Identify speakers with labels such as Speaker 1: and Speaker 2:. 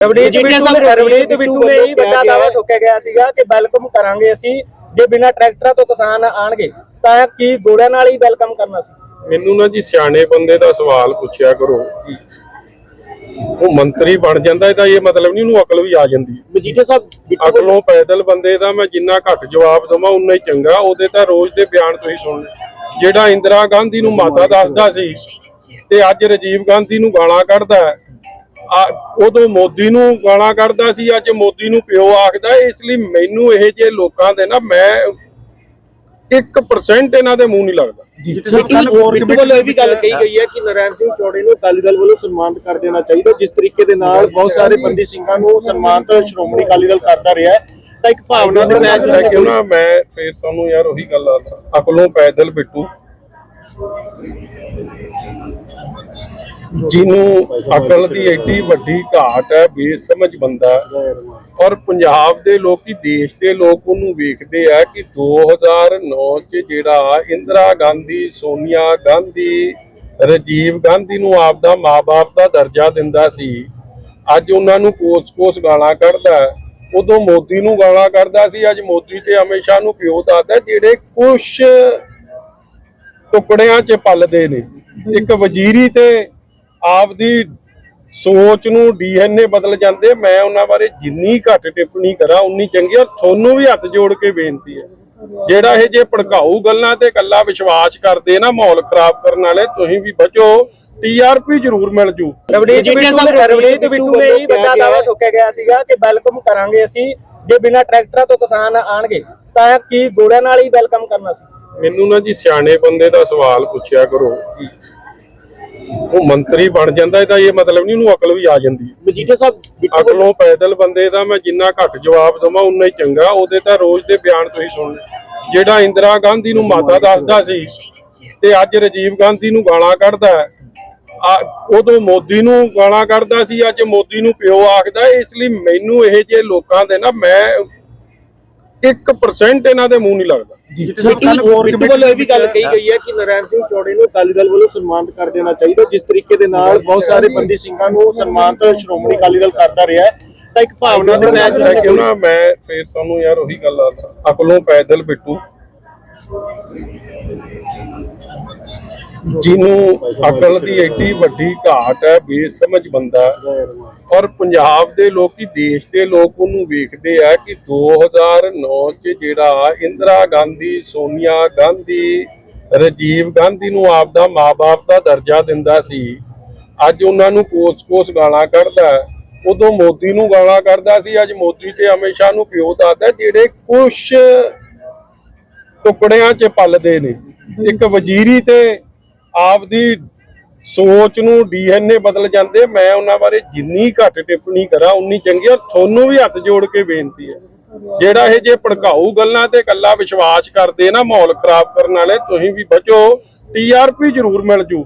Speaker 1: ਰਵਨੀਤ ਬਿੱਟੂ ਰਵਨੀਤ ਬਿੱਟੂ ਨੇ ਹੀ ਵੱਡਾ ਦਾਅਵਾ ਠੋਕਿਆ ਗਿਆ ਸੀਗਾ ਕਿ ਵੈਲਕਮ ਕਰਾਂਗੇ ਅਸੀਂ। ਜੇ ਬਿਨਾਂ ਟਰੈਕਟਰਾਂ ਤੋਂ ਕਿਸਾਨ ਆਣਗੇ ਤਾਂ ਕੀ ਗੋੜਿਆਂ ਨਾਲ ਹੀ ਵੈਲਕਮ ਕਰਨਾ ਸੀ?
Speaker 2: ਮੈਨੂੰ ਨਾ ਜੀ ਸਿਆਣੇ ਬੰਦੇ ਦਾ ਸਵਾਲ ਪੁੱਛਿਆ ਕਰੋ। ਜੀ। ਉਹ ਮੰਤਰੀ ਬਣ ਜਾਂਦਾ ਇਹਦਾ ਇਹ ਮਤਲਬ ਨਹੀਂ ਉਹਨੂੰ ਅਕਲ ਵੀ ਆ ਜਾਂਦੀ। ਹੈ।
Speaker 1: ਮਜੀਠੇ ਸਾਹਿਬ
Speaker 2: ਅਕਲੋਂ ਪੈਦਲ ਬੰਦੇ ਦਾ ਮੈਂ ਜਿੰਨਾ ਘੱਟ ਜਵਾਬ ਦਵਾਂ ਉਨਾ ਹੀ ਚੰਗਾ। ਉਹਦੇ ਤਾਂ ਰੋਜ਼ ਦੇ ਬਿਆਨ ਤੁਸੀਂ ਸੁਣ। ਜਿਹੜਾ ਇੰਦਰਾ ਗਾਂਧੀ ਨੂੰ ਮਾਤਾ ਦੱਸਦਾ ਸੀ ਤੇ ਅੱਜ ਰਾਜੀਵ ਗਾਂਧੀ ਨੂੰ ਗਾਲਾਂ ਕੱਢਦਾ ਉਦੋਂ ਮੋਦੀ ਨੂੰ ਗਾਲਾਂ ਕੱਢਦਾ ਸੀ ਅੱਜ ਮੋਦੀ ਨੂੰ ਪਿਓ ਆਖਦਾ। ਇਸ ਲਈ ਮੈਨੂੰ ਇਹ ਜੇ ਲੋਕਾਂ ਦੇ ਨਾ ਮੈਂ 1% ਇਹਨਾਂ ਦੇ ਮੂੰਹ ਨਹੀਂ ਲੱਗਦਾ।
Speaker 1: ਬਿੱਟੂ ਬਿੱਟੂ ਵੱਲੋਂ ਇਹ ਵੀ ਗੱਲ ਕਹੀ ਗਈ ਹੈ ਕਿ ਨਰੈਣ ਸਿੰਘ ਚੌੜੇ ਨੂੰ ਅਕਾਲੀ ਦਲ ਵੱਲੋਂ ਸਨਮਾਨਿਤ ਕਰ ਦੇਣਾ ਚਾਹੀਦਾ ਜਿਸ ਤਰੀਕੇ ਦੇ ਨਾਲ ਬਹੁਤ ਸਾਰੇ ਬੰਦੀ ਸਿੰਘਾਂ ਨੂੰ ਸਨਮਾਨਿਤ ਸ਼੍ਰੋਮਣੀ ਅਕਾਲੀ ਦਲ ਕਰਦਾ ਰਿਹਾ ਹੈ। ਤਾਂ ਇੱਕ ਭਾਵਨਾ ਦੇ ਮੈਚ
Speaker 2: ਮੈਂ ਕਿਉਂ ਨਾ ਮੈਂ ਫੇਰ ਤੁਹਾਨੂੰ ਯਾਰ ਉਹੀ ਗੱਲ ਆ ਅਕਲੋਂ ਪੈਦਲ ਬਿੱਟੂ। ਜਿਹਨੂੰ ਅਕਲ ਦੀ ਐਡੀ ਵੱਡੀ ਘਾਟ ਹੈ, ਬੇਸਮਝ ਬੰਦਾ ਔਰ ਪੰਜਾਬ ਦੇ ਲੋਕੀ ਦੇਸ਼ ਦੇ ਲੋਕ ਉਹਨੂੰ ਵੇਖਦੇ ਆ ਕਿ 2009 ਚ ਜਿਹੜਾ ਇੰਦਰਾ ਗਾਂਧੀ, ਸੋਨੀਆ ਗਾਂਧੀ, ਰਾਜੀਵ ਗਾਂਧੀ ਨੂੰ ਆਪਦਾ ਮਾਪੇ ਦਾ ਦਰਜਾ ਦਿੰਦਾ ਸੀ, ਅੱਜ ਉਹਨਾਂ ਨੂੰ ਕੋਸ-ਕੋਸ ਗਾਲਾਂ ਕੱਢਦਾ ਉਦੋਂ ਮੋਦੀ ਨੂੰ ਗਾਲਾਂ ਕੱਢਦਾ ਸੀ, ਅੱਜ ਮੋਦੀ ਤੇ ਅਮਿਤ ਸ਼ਾਹ ਨੂੰ ਪਿਓ ਦੱਸਦਾ ਜਿਹੜੇ ਕੁਛ ਟੁਕੜਿਆਂ 'ਚ ਪਲਦੇ ਨੇ। ਇੱਕ ਵਜ਼ੀਰੀ ਤੇ ਆਪਦੀ ਸੋਚ ਨੂੰ ਡੀਐਨਏ ਬਦਲ ਜਾਂਦੇ ਮੈਂ ਉਹਨਾਂ ਬਾਰੇ ਜਿੰਨੀ ਘੱਟ ਟਿੱਪਣੀ ਕਰਾਂ ਉਨੀ ਚੰਗੀ ਆ। ਤੁਹਾਨੂੰ ਵੀ ਹੱਥ ਜੋੜ ਕੇ ਬੇਨਤੀ ਹੈ। ਜਿਹੜਾ ਇਹ ਜੇ ਭੜਕਾਊ ਗੱਲਾਂ ਤੇ ਕੱਲਾ ਵਿਸ਼ਵਾਸ ਕਰਦੇ ਨਾ ਮਾਹੌਲ ਖਰਾਬ ਕਰਨ ਵਾਲੇ ਤੁਸੀਂ ਵੀ ਬਚੋ। ਟੀਆਰਪੀ ਜ਼ਰੂਰ ਮਿਲ ਜੂ।
Speaker 1: ਰਵਨੀਤ ਰਵਨੀਤ ਬਿੱਟੂ ਨੇ ਹੀ ਵੱਡਾ ਦਾਅਵਾ ਠੋਕਿਆ ਗਿਆ ਸੀਗਾ ਕਿ ਵੈਲਕਮ ਕਰਾਂਗੇ ਅਸੀਂ ਜੇ ਬਿਨਾਂ ਟਰੈਕਟਰਾਂ ਤੋਂ ਕਿਸਾਨ ਆਣਗੇ ਤਾਂ ਕੀ ਗੋੜਿਆਂ ਨਾਲ ਹੀ ਵੈਲਕਮ ਕਰਨਾ ਸੀ?
Speaker 2: ਮੈਨੂੰ ਨਾ ਜੀ ਸਿਆਣੇ ਬੰਦੇ ਦਾ ਸਵਾਲ ਪੁੱਛਿਆ ਕਰੋ। ਜੀ। ਉਹ ਮੰਤਰੀ ਬਣ ਜਾਂਦਾ ਇਹਦਾ ਇਹ ਮਤਲਬ ਨਹੀਂ ਉਹਨੂੰ ਅਕਲ ਵੀ ਆ ਜਾਂਦੀ ਹੈ।
Speaker 1: ਮਜੀਠੇ ਸਾਹਿਬ
Speaker 2: ਅਕਲੋਂ ਪੈਦਲ ਬੰਦੇ ਦਾ ਮੈਂ ਜਿੰਨਾ ਘੱਟ ਜਵਾਬ ਦਵਾਂ ਉਨਾ ਹੀ ਚੰਗਾ ਉਹਦੇ ਤਾਂ ਰੋਜ਼ ਦੇ ਬਿਆਨ ਤੁਸੀਂ ਸੁਣ। ਜਿਹੜਾ ਇੰਦਰਾ ਗਾਂਧੀ ਨੂੰ ਮਾਤਾ ਦੱਸਦਾ ਸੀ ਤੇ ਅੱਜ ਰਾਜੀਵ ਗਾਂਧੀ ਨੂੰ ਗਾਲਾਂ ਕੱਢਦਾ ਉਦੋਂ ਮੋਦੀ ਨੂੰ ਗਾਲਾਂ ਕੱਢਦਾ ਸੀ ਅੱਜ ਮੋਦੀ ਨੂੰ ਪਿਓ ਆਖਦਾ। ਇਸ ਲਈ ਮੈਨੂੰ ਇਹ ਜੇ ਲੋਕਾਂ ਦੇ ਨਾ ਮੈਂ 1% ਇਹਨਾਂ ਦੇ ਮੂੰਹ ਨਹੀਂ ਲੱਗਦਾ।
Speaker 1: ਵੱਲੋਂ ਇਹ ਵੀ ਗੱਲ ਕਹੀ ਗਈ ਹੈ ਕਿ ਨਰੈਣ ਸਿੰਘ ਚੌੜੇ ਨੂੰ ਅਕਾਲੀ ਦਲ ਵੱਲੋਂ ਸਨਮਾਨਿਤ ਕਰ ਦੇਣਾ ਚਾਹੀਦਾ। ਜਿਸ ਤਰੀਕੇ ਦੇ ਨਾਲ ਬਹੁਤ ਸਾਰੇ ਬੰਦੀ ਸਿੰਘਾਂ ਨੂੰ ਸਨਮਾਨਿਤ ਸ਼੍ਰੋਮਣੀ ਅਕਾਲੀ ਦਲ ਕਰਦਾ ਰਿਹਾ ਹੈ। ਤਾਂ ਇੱਕ ਭਾਵਨਾ ਦੇ ਮੈਚ
Speaker 2: ਮੈਂ ਕਿਉਂ ਨਾ ਮੈਂ ਫੇਰ ਤੁਹਾਨੂੰ ਯਾਰ ਉਹੀ ਗੱਲ ਆ ਅਕਲੋਂ ਪੈਦਲ ਬਿੱਟੂ। ਜਿਹਨੂੰ ਅਕਲ ਦੀ ਐਡੀ ਵੱਡੀ ਘਾਟ ਹੈ, ਬੇਸਮਝ ਬੰਦਾ ਔਰ ਪੰਜਾਬ ਦੇ ਲੋਕੀ ਦੇਸ਼ ਦੇ ਲੋਕ ਉਹਨੂੰ ਵੇਖਦੇ ਆ ਕਿ 2009 ਚ ਜਿਹੜਾ ਇੰਦਰਾ ਗਾਂਧੀ, ਸੋਨੀਆ ਗਾਂਧੀ, ਰਾਜੀਵ ਗਾਂਧੀ ਨੂੰ ਆਪਦਾ ਮਾਪੇ ਦਾ ਦਰਜਾ ਦਿੰਦਾ ਸੀ, ਅੱਜ ਉਹਨਾਂ ਨੂੰ ਕੋਸ-ਕੋਸ ਗਾਲਾਂ ਕੱਢਦਾ ਉਦੋਂ ਮੋਦੀ ਨੂੰ ਗਾਲਾਂ ਕੱਢਦਾ ਸੀ, ਅੱਜ ਮੋਦੀ ਤੇ ਅਮਿਤ ਸ਼ਾਹ ਨੂੰ ਪਿਓ ਦੱਸਦਾ ਜਿਹੜੇ ਕੁਛ ਟੁਕੜਿਆਂ 'ਚ ਪਲਦੇ ਨੇ। ਇੱਕ ਵਜ਼ੀਰੀ ਤੇ ਆਪਦੀ ਸੋਚ ਨੂੰ ਡੀਐਨਏ ਬਦਲ ਜਾਂਦੇ ਮੈਂ ਉਹਨਾਂ ਬਾਰੇ ਜਿੰਨੀ ਘੱਟ ਟਿੱਪਣੀ ਕਰਾਂ, ਉਨੀ ਚੰਗੀ ਔਰ ਤੁਹਾਨੂੰ ਵੀ ਹੱਥ ਜੋੜ ਕੇ ਬੇਨਤੀ ਹੈ। ਜਿਹੜਾ ਇਹ ਜੇ ਭੜਕਾਊ ਗੱਲਾਂ ਤੇ ਕੱਲਾ ਵਿਸ਼ਵਾਸ ਕਰਦੇ ਨਾ, ਮਾਹੌਲ ਖਰਾਬ ਕਰਨ ਵਾਲੇ, ਤੁਸੀਂ ਵੀ ਬਚੋ। ਟੀਆਰਪੀ ਜ਼ਰੂਰ ਮਿਲ ਜੂ।